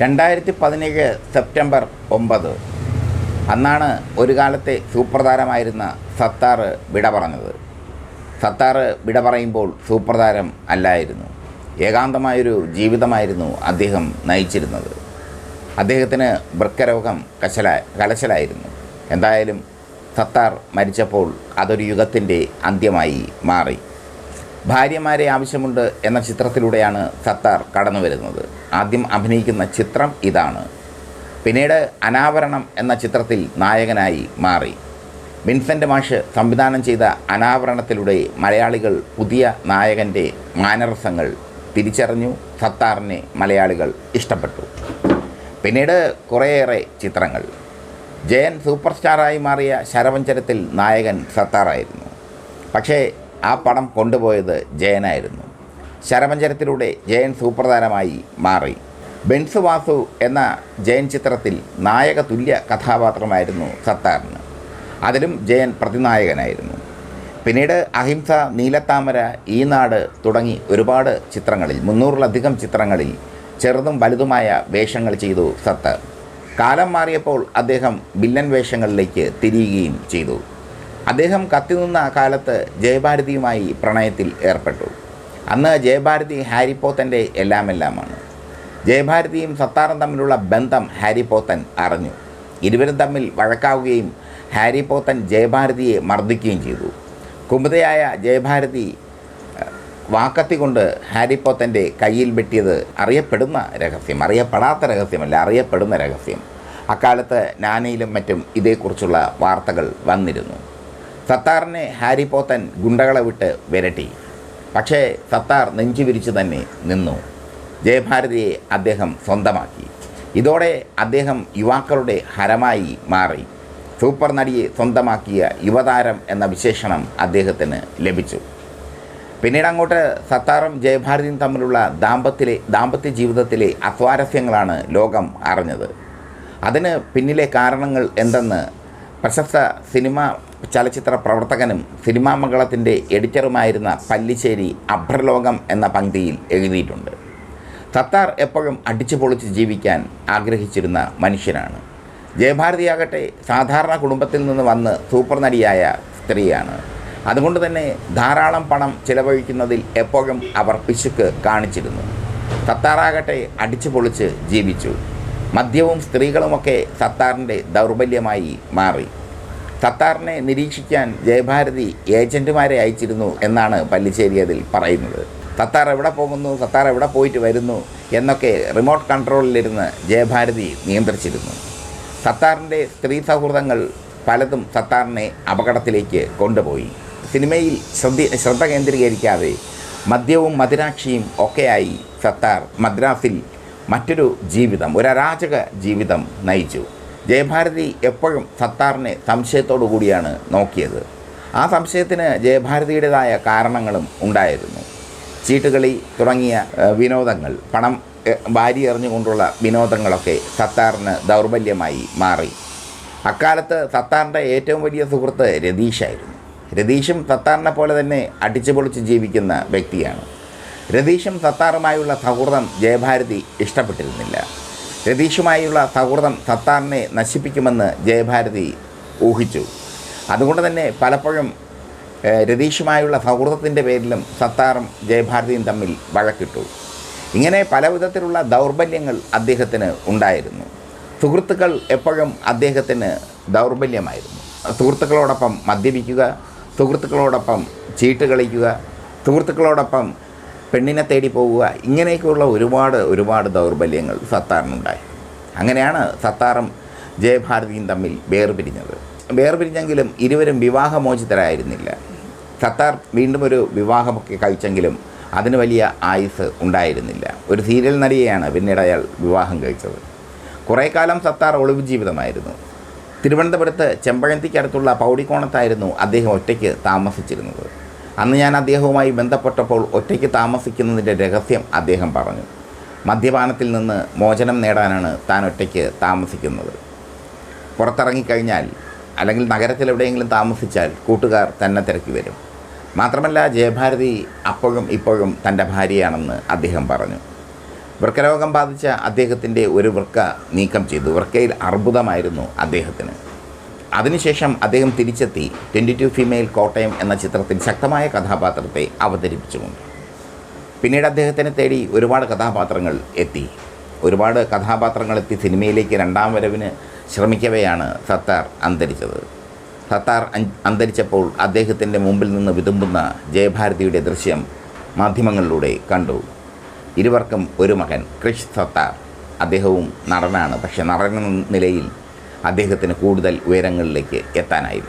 രണ്ടായിരത്തി പതിനേഴ് സെപ്റ്റംബർ ഒമ്പത്. അന്നാണ് ഒരു കാലത്തെ സൂപ്പർ താരമായിരുന്ന സത്താർ വിട പറഞ്ഞത്. സത്താർ വിട പറയുമ്പോൾ സൂപ്പർ താരം അല്ലായിരുന്നു. ഏകാന്തമായൊരു ജീവിതമായിരുന്നു അദ്ദേഹം നയിച്ചിരുന്നത്. അദ്ദേഹത്തിന് വൃക്കരോഗം കശല കലശലായിരുന്നു. എന്തായാലും സത്താർ മരിച്ചപ്പോൾ അതൊരു യുഗത്തിന്റെ അന്ത്യമായി മാറി. ഭാര്യമാരെ ആവശ്യമുണ്ട് എന്ന ചിത്രത്തിലൂടെയാണ് സത്താർ കടന്നു വരുന്നത് ആദ്യം അഭിനയിക്കുന്ന ചിത്രം ഇതാണ്. പിന്നീട് അനാവരണം എന്ന ചിത്രത്തിൽ നായകനായി മാറി. വിൻസെന്റ് മാഷ് സംവിധാനം ചെയ്ത അനാവരണത്തിലൂടെ മലയാളികൾ പുതിയ നായകന്റെ മാനരസങ്ങൾ തിരിച്ചറിഞ്ഞു. സത്താറിനെ മലയാളികൾ ഇഷ്ടപ്പെട്ടു. പിന്നീട് കുറേയേറെ ചിത്രങ്ങൾ. ജയൻ സൂപ്പർ സ്റ്റാറായി മാറിയ ശരവഞ്ചരത്തിൽ നായകൻ സത്താറായിരുന്നു. പക്ഷേ ആ പടം കൊണ്ടുപോയത് ജയനായിരുന്നു. ശരവഞ്ചരത്തിലൂടെ ജയൻ സൂപ്രധാനമായി മാറി. ബെൻസ് വാസു എന്ന ജയൻ ചിത്രത്തിൽ നായക തുല്യ കഥാപാത്രമായിരുന്നു സത്താറിന്. അതിലും ജയൻ പ്രതിനായകനായിരുന്നു. പിന്നീട് അഹിംസ നീലത്താമര ഈ നാട് തുടങ്ങി ഒരുപാട് ചിത്രങ്ങളിൽ മുന്നൂറിലധികം ചിത്രങ്ങളിൽ ചെറുതും വലുതുമായ വേഷങ്ങൾ ചെയ്തു സത്താർ. കാലം മാറിയപ്പോൾ അദ്ദേഹം വില്ലൻ വേഷങ്ങളിലേക്ക് തിരിയുകയും ചെയ്തു. അദ്ദേഹം കത്തിനിന്ന കാലത്ത് ജയഭാരതിയുമായി പ്രണയത്തിൽ ഏർപ്പെട്ടു. അന്ന് ജയഭാരതി ഹാരി പോത്തന്റെ എല്ലാമെല്ലാമാണ്. ജയഭാരതിയും സത്താറും തമ്മിലുള്ള ബന്ധം ഹാരി പോത്തൻ അറിഞ്ഞു. ഇരുവരും തമ്മിൽ വഴക്കാവുകയും ഹാരി പോത്തൻ ജയഭാരതിയെ മർദ്ദിക്കുകയും ചെയ്തു. കുമുതയായ ജയഭാരതി വാക്കത്തി കൊണ്ട് ഹാരി പോത്തന്റെ കയ്യിൽ വെട്ടിയത് അറിയപ്പെടുന്ന രഹസ്യം അറിയപ്പെടാത്ത രഹസ്യമല്ല അറിയപ്പെടുന്ന രഹസ്യം. അക്കാലത്ത് നാനയിലും മറ്റും ഇതേക്കുറിച്ചുള്ള വാർത്തകൾ വന്നിരുന്നു. സത്താറിനെ ഹാരി പോത്തൻ ഗുണ്ടകളെ വിട്ട് വിരട്ടി. പക്ഷേ സത്താർ നെഞ്ചു വിരിച്ചു തന്നെ നിന്നു. ജയഭാരതിയെ അദ്ദേഹം സ്വന്തമാക്കി. ഇതോടെ അദ്ദേഹം യുവാക്കളുടെ ഹരമായി മാറി. സൂപ്പർ നടിയെ സ്വന്തമാക്കിയ യുവതാരം എന്ന വിശേഷണം അദ്ദേഹത്തിന് ലഭിച്ചു. പിന്നീട് അങ്ങോട്ട് സത്താറും ജയഭാരതിയും തമ്മിലുള്ള ദാമ്പത്തിലെ ദാമ്പത്യ ജീവിതത്തിലെ അസ്വാരസ്യങ്ങളാണ് ലോകം അറിഞ്ഞത്. അതിന് പിന്നിലെ കാരണങ്ങൾ എന്തെന്ന് പ്രശസ്ത സിനിമ ചലച്ചിത്ര പ്രവർത്തകനും സിനിമാ മംഗളത്തിന്റെ എഡിറ്ററുമായിരുന്ന പല്ലിശ്ശേരി അഭ്രലോകം എന്ന പങ്ക്തിയിൽ എഴുതിയിട്ടുണ്ട്. സത്താർ എപ്പോഴും അടിച്ചു പൊളിച്ച് ജീവിക്കാൻ ആഗ്രഹിച്ചിരുന്ന മനുഷ്യനാണ്. ജയഭാരതിയാകട്ടെ സാധാരണ കുടുംബത്തിൽ നിന്ന് വന്ന് സൂപ്പർ നടിയായ സ്ത്രീയാണ്. അതുകൊണ്ട് തന്നെ ധാരാളം പണം ചിലവഴിക്കുന്നതിൽ എപ്പോഴും അവർ പിശുക്ക് കാണിച്ചിരുന്നു. സത്താറാകട്ടെ അടിച്ചു പൊളിച്ച് ജീവിച്ചു. മദ്യവും സ്ത്രീകളുമൊക്കെ സത്താറിന്റെ ദൗർബല്യമായി മാറി. സത്താറിനെ നിരീക്ഷിക്കാൻ ജയഭാരതി ഏജന്റുമാരെ അയച്ചിരുന്നു എന്നാണ് പല്ലിശ്ശേരി അതിൽ പറയുന്നത്. സത്താർ എവിടെ പോകുന്നു? സത്താർ എവിടെ പോയിട്ട് വരുന്നു? എന്നൊക്കെ റിമോട്ട് കൺട്രോളിലിരുന്ന് ജയഭാരതി നിയന്ത്രിച്ചിരുന്നു. സത്താറിന്റെ സ്ത്രീ സൗഹൃദങ്ങൾ പലതും സത്താറിനെ അപകടത്തിലേക്ക് കൊണ്ടുപോയി. സിനിമയിൽ ശ്രദ്ധ ശ്രദ്ധ കേന്ദ്രീകരിക്കാതെ മദ്യവും മദിരാക്ഷിയും ഒക്കെയായി സത്താർ മദ്രാസിൽ മറ്റൊരു ജീവിതം ഒരു അരാജക ജീവിതം നയിച്ചു. ജയഭാരതി എപ്പോഴും സത്താറിനെ സംശയത്തോടു കൂടിയാണ് നോക്കിയത്. ആ സംശയത്തിന് ജയഭാരതിയുടേതായ കാരണങ്ങളും ഉണ്ടായിരുന്നു. ചീട്ടുകളി തുടങ്ങിയ വിനോദങ്ങൾ പണം ഭാര്യ എറിഞ്ഞുകൊണ്ടുള്ള വിനോദങ്ങളൊക്കെ സത്താറിന് ദൗർബല്യമായി മാറി. അക്കാലത്ത് സത്താറിന്റെ ഏറ്റവും വലിയ സുഹൃത്ത് രതീഷായിരുന്നു. രതീഷും സത്താറിനെ പോലെ തന്നെ അടിച്ചുപൊളിച്ച് ജീവിക്കുന്ന വ്യക്തിയാണ്. രതീഷും സത്താറുമായുള്ള സൗഹൃദം ജയഭാരതി ഇഷ്ടപ്പെട്ടിരുന്നില്ല. രതീഷുമായുള്ള സൗഹൃദം സത്താറിനെ നശിപ്പിക്കുമെന്ന് ജയഭാരതി ഊഹിച്ചു. അതുകൊണ്ട് തന്നെ പലപ്പോഴും രതീഷുമായുള്ള സൗഹൃദത്തിന്റെ പേരിലും സത്താറും ജയഭാരതിയും തമ്മിൽ വഴക്കിട്ടു. ഇങ്ങനെ പല വിധത്തിലുള്ള ദൗർബല്യങ്ങൾ അദ്ദേഹത്തിന് ഉണ്ടായിരുന്നു. സുഹൃത്തുക്കൾ എപ്പോഴും അദ്ദേഹത്തിന് ദൗർബല്യമായിരുന്നു. സുഹൃത്തുക്കളോടൊപ്പം മദ്യപിക്കുക സുഹൃത്തുക്കളോടൊപ്പം ചീട്ട് കളിക്കുക സുഹൃത്തുക്കളോടൊപ്പം പെണ്ണിനെ തേടി പോവുക ഇങ്ങനെയൊക്കെയുള്ള ഒരുപാട് ഒരുപാട് ദൗർബല്യങ്ങൾ സത്താറിനുണ്ടായി. അങ്ങനെയാണ് സത്താറും ജയഭാരതിയും തമ്മിൽ വേർപിരിഞ്ഞത്. വേർപിരിഞ്ഞെങ്കിലും ഇരുവരും വിവാഹമോചിതരായിരുന്നില്ല. സത്താർ വീണ്ടും ഒരു വിവാഹമൊക്കെ കഴിച്ചെങ്കിലും അതിന് വലിയ ആയുസ് ഉണ്ടായിരുന്നില്ല. ഒരു സീരിയൽ നടിയെയാണ് പിന്നീട് അയാൾ വിവാഹം കഴിച്ചത്. കുറേ കാലം സത്താർ ഒളിവ് ജീവിതമായിരുന്നു. തിരുവനന്തപുരത്ത് ചെമ്പഴന്തിക്കടുത്തുള്ള പൗടിക്കോണത്തായിരുന്നു അദ്ദേഹം ഒറ്റയ്ക്ക് താമസിച്ചിരുന്നത്. അന്ന് ഞാൻ അദ്ദേഹവുമായി ബന്ധപ്പെട്ടപ്പോൾ ഒറ്റയ്ക്ക് താമസിക്കുന്നതിന്റെ രഹസ്യം അദ്ദേഹം പറഞ്ഞു. മദ്യപാനത്തിൽ നിന്ന് മോചനം നേടാനാണ് താൻ ഒറ്റയ്ക്ക് താമസിക്കുന്നത്. പുറത്തിറങ്ങിക്കഴിഞ്ഞാൽ അല്ലെങ്കിൽ നഗരത്തിൽ എവിടെയെങ്കിലും താമസിച്ചാൽ കൂട്ടുകാർ തന്നെ തിരക്കി വരും. മാത്രമല്ല ജയഭാരതി അപ്പോഴും ഇപ്പോഴും തന്റെ ഭാര്യയാണെന്ന് അദ്ദേഹം പറഞ്ഞു. വൃക്കരോഗം ബാധിച്ച അദ്ദേഹത്തിന്റെ ഒരു വൃക്ക നീക്കം ചെയ്തു. വൃക്കയിൽ അർബുദമായിരുന്നു അദ്ദേഹത്തിന്. അതിനുശേഷം അദ്ദേഹം തിരിച്ചെത്തി ട്വന്റി ടു ഫീമെയിൽ കോട്ടയം എന്ന ചിത്രത്തിൽ ശക്തമായ കഥാപാത്രത്തെ അവതരിപ്പിച്ചുകൊണ്ട്. പിന്നീട് അദ്ദേഹത്തിനെ തേടി ഒരുപാട് കഥാപാത്രങ്ങൾ എത്തി. ഒരുപാട് കഥാപാത്രങ്ങൾ എത്തി സിനിമയിലേക്ക് രണ്ടാം വരവിന് ശ്രമിക്കവെയാണ് സത്താർ അന്തരിച്ചത്. സത്താർ അന്തരിച്ചപ്പോൾ അദ്ദേഹത്തിന്റെ മുമ്പിൽ നിന്ന് വിതുമ്പുന്ന ജയഭാരതിയുടെ ദൃശ്യം മാധ്യമങ്ങളിലൂടെ കണ്ടു. ഇരുവർക്കും ഒരു മകൻ ക്രിഷ് സത്താർ. അദ്ദേഹവും നടനാണ് പക്ഷേ നടൻ നിലയിൽ അദ്ദേഹത്തിന് കൂടുതൽ ഉയരങ്ങളിലേക്ക് എത്താനായില്ല.